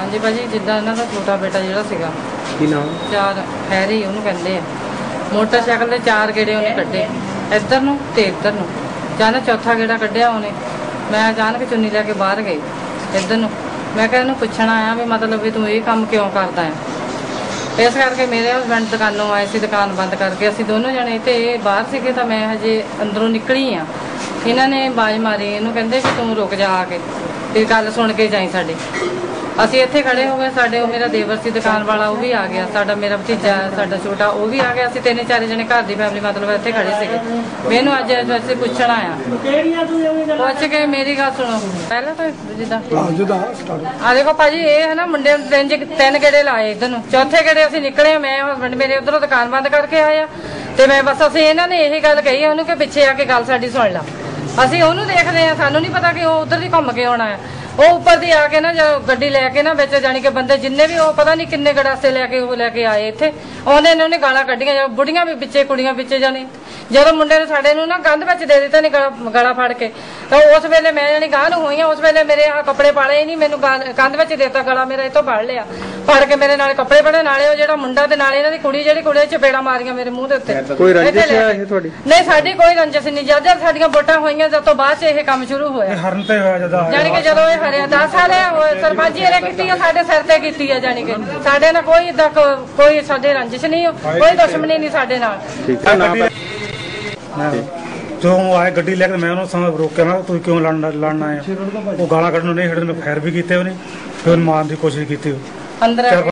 ਜਿੱਦਾਂ ਇਹਨਾਂ ਦਾ ਛੋਟਾ ਬੇਟਾ ਜਿਹੜਾ ਸੀਗਾ। ਕੀ ਨਾਮ? ਚਾਰ ਹੈਰੀ ਉਹਨੂੰ ਕਹਿੰਦੇ ਆ। ਮੋਟਰਸਾਈਕਲ ਦੇ ਚਾਰ ਗੇੜੇ ਉਹਨੇ ਕੱਢੇ। ਇੱਧਰ ਨੂੰ ਤੇ ਇੱਧਰ ਨੂੰ। ਜਾਨਾ ਚੌਥਾ ਗੇੜਾ ਕੱਢਿਆ ਉਹਨੇ। ਮੈਂ ਅਚਾਨਕ ਚੁੰਨੀ ਲੈ ਕੇ ਬਾਹਰ ਗਈ ਇੱਧਰ ਨੂੰ। ਮੈਂ ਕਿਹਾ ਇਹਨੂੰ ਪੁੱਛਣਾ ਆਇਆ ਵੀ ਮਤਲਬ ਵੀ ਤੂੰ ਇਹ ਕੰਮ ਕਿਉਂ ਕਰਦਾ ਹੈ? ਇਸ ਕਰਕੇ ਮੇਰੇ ਹਸਬੰਡ ਦੁਕਾਨੋਂ ਆਏ ਸੀ ਦੁਕਾਨ ਬੰਦ ਕਰਕੇ। ਅਸੀਂ ਦੋਨੋਂ ਜਣੇ ਤੇ ਇਹ ਬਾਹਰ ਸੀਗੇ ਤਾਂ ਮੈਂ ਹਜੇ ਅੰਦਰੋਂ ਨਿਕਲੀ ਆ ਇਹਨਾਂ ਨੇ ਬਾਜ ਮਾਰੀ ਇਹਨੂੰ ਕਹਿੰਦੇ ਕਿ ਤੂੰ ਰੁਕ ਜਾ ਆ ਕੇ। ਤੇ ਗੱਲ ਸੁਣ ਕੇ ਜਾਈ ਸਾਡੇ। ਅਸੀਂ ਇੱਥੇ ਖੜੇ ਹੋ ਗਏ ਸਾਡੇ ਉਹ ਮੇਰਾ ਦੇਵਰ ਸੀ ਦੁਕਾਨ ਵਾਲਾ ਉਹ ਵੀ ਆ ਗਿਆ ਸਾਡਾ ਮੇਰਾ ਭਤੀਜਾ ਸਾਡਾ ਛੋਟਾ ਉਹ ਵੀ ਆ ਗਿਆ। ਅਸੀਂ ਤਿੰਨੇ ਚਾਰੇ ਜਣੇ ਘਰ ਦੀ ਫੈਮਿਲੀ ਮਤਲਬ ਇੱਥੇ ਖੜੇ ਸੀਗੇ। ਮੈਨੂੰ ਅੱਜ ਅਸੀਂ ਪੁੱਛਣ ਆਇਆ ਪੁੱਛ ਕੇ ਮੇਰੀ ਗੱਲ ਸੁਣੋ। ਪਹਿਲਾਂ ਤਾਂ ਜਿੱਦਾਂ ਜਦਾ ਸਟਾਰਟ ਆ ਦੇਖੋ ਭਾਜੀ ਇਹ ਹੈ ਨਾ ਮੁੰਡੇ ਨੂੰ ਤਿੰਨ ਤਿੰਨ ਗੇੜੇ ਲਾਏ ਇਧਰ ਨੂੰ। ਚੌਥੇ ਗੇੜੇ ਅਸੀਂ ਨਿਕਲੇ ਆ, ਮੈਂ ਹਸਬੰਡ ਮੇਰੇ ਉਧਰੋਂ ਦੁਕਾਨ ਬੰਦ ਕਰਕੇ ਆਏ ਆ ਤੇ ਮੈਂ ਬਸ ਅਸੀਂ ਇਹਨਾਂ ਨੇ ਇਹੀ ਗੱਲ ਕਹੀ ਉਹਨੂੰ ਕਿ ਪਿੱਛੇ ਆ ਕੇ ਗੱਲ ਸਾਡੀ ਸੁਣ ਲਾ। ਅਸੀਂ ਉਹਨੂੰ ਦੇਖਦੇ ਆ ਸਾਨੂੰ ਨਹੀਂ ਪਤਾ ਕਿ ਉਹ ਉਧਰ ਦੀ ਘੁੰਮ ਕੇ ਆਉਣਾ ਆ ਉਹ ਉੱਪਰ ਦੀ ਆ ਕੇ ਨਾ ਜਦੋਂ ਗੱਡੀ ਲੈ ਕੇ ਨਾ ਵਿੱਚ, ਜਾਣੀ ਕਿ ਬੰਦੇ ਜਿੰਨੇ ਵੀ ਉਹ ਪਤਾ ਨਹੀਂ ਕਿੰਨੇ ਗੜਾਸੇ ਲੈ ਕੇ ਉਹ ਲੈ ਕੇ ਆਏ ਇੱਥੇ। ਉਹਨੇ ਨੇ ਉਹਨੇ ਗਾਲਾਂ ਕੱਢੀਆਂ ਜਦੋਂ ਬੁੜੀਆਂ ਵੀ ਵਿੱਚੇ ਕੁੜੀਆਂ ਵਿੱਚੇ ਜਾਣੀ। ਜਦੋਂ ਮੁੰਡੇ ਨੇ ਸਾਡੇ ਨੂੰ ਨਾ ਕੰਧ ਵਿੱਚ ਦੇ ਦਿੱਤਾ ਨਹੀਂ ਗਲਾ ਗਲਾ ਫੜ ਕੇ ਤਾਂ ਉਸ ਵੇਲੇ ਮੈਂ ਜਾਣੀ ਗਾਹ ਨੂੰ ਹੋਈਆਂ ਉਸ ਵੇਲੇ ਮੇਰੇ ਆ ਕੱਪੜੇ ਪਾਲੇ ਨਹੀਂ ਮੈਨੂੰ ਗਾਲ- ਕੰਧ ਵਿੱਚ ਦੇਤਾ ਗਲਾ ਮੇਰਾ ਇਤੋਂ ਫੜ ਲਿਆ। ਫੜ ਕੇ ਮੇਰੇ ਨਾਲ ਕੱਪੜੇ ਪਾੜੇ ਨਾਲੇ ਉਹ ਜਿਹੜਾ ਮੁੰਡਾ ਤੇ ਨਾਲੇ ਇਹਨਾਂ ਦੀ ਕੁੜੀ ਜਿਹੜੀ ਕੁੜੀ ਚਪੇੜਾ ਮਾਰੀਆਂ ਮੇਰੇ ਮੂੰਹ ਦੇ ਉੱਤੇ। ਕੋਈ ਰੰਜਿਸ਼ ਹੈ। ਇਹ ਤੁਹਾਡੀ? ਨਹੀਂ ਸਾਡੀ ਕੋਈ ਰੰਜਿਸ਼ ਨਹੀਂ। ਜਦ ਜਦ ਸਾਡੀਆਂ ਵੋਟਾਂ ਹੋਈਆਂ ਜਦ ਤੋਂ ਬਾਅਦ ਚ ਇਹ ਕੰਮ ਸ਼ੁਰੂ ਹੋਇਆ। ਹਰਨ ਤੇ ਹੋਇਆ ਜਦਾ ਜਾਣੀ ਕਿ ਜਦੋਂ ਇਹ ਹਰਿਆ 10 ਸਾਲ ਹੈ ਉਹ ਸਰਪੰਚ ਇਹਨੇ ਕੀਤੀ ਆ ਸਾਡੇ ਸਿਰ ਤੇ ਕੀਤੀ ਆ ਜਾਣੀ ਕਿ। ਸਾਡੇ ਨਾਲ ਕੋਈ ਏਦਾਂ ਕੋ- ਕੋਈ ਸਾਡੇ ਰੰਜਿਸ਼ ਨਹੀਂ ਕੋਈ ਦੁਸ਼ਮਣੀ ਨਹੀਂ ਸਾਡੇ ਨਾਲ। ਠੀਕ ਹੈ ਨਾਮ ਜਦੋਂ ਉਹ ਆਏ ਗੱਡੀ ਲੈ ਕੇ ਮੈਂ ਉਹਨੂੰ ਸਮਝ ਰੋਕਿਆ ਮੈਂ ਕਿਹਾ ਤੂੰ ਕਿਉਂ ਲੜਨ ਲੜਨ ਆਇਆ ਉਹ ਗਾਲਾਂ ਕੱਢਣ ਨੂੰ ਨਹੀਂ ਹਟਦੇ ਮੈਂ ਫਾਇਰ ਵੀ ਕੀਤੇ ਉਹਨੇ ਫਿਰ ਉਹਨੂੰ ਮਾਰਨ ਦੀ ਕੋਸ਼ਿਸ਼ ਕੀਤੀ ਅੰਦਰ ਆ ਕੇ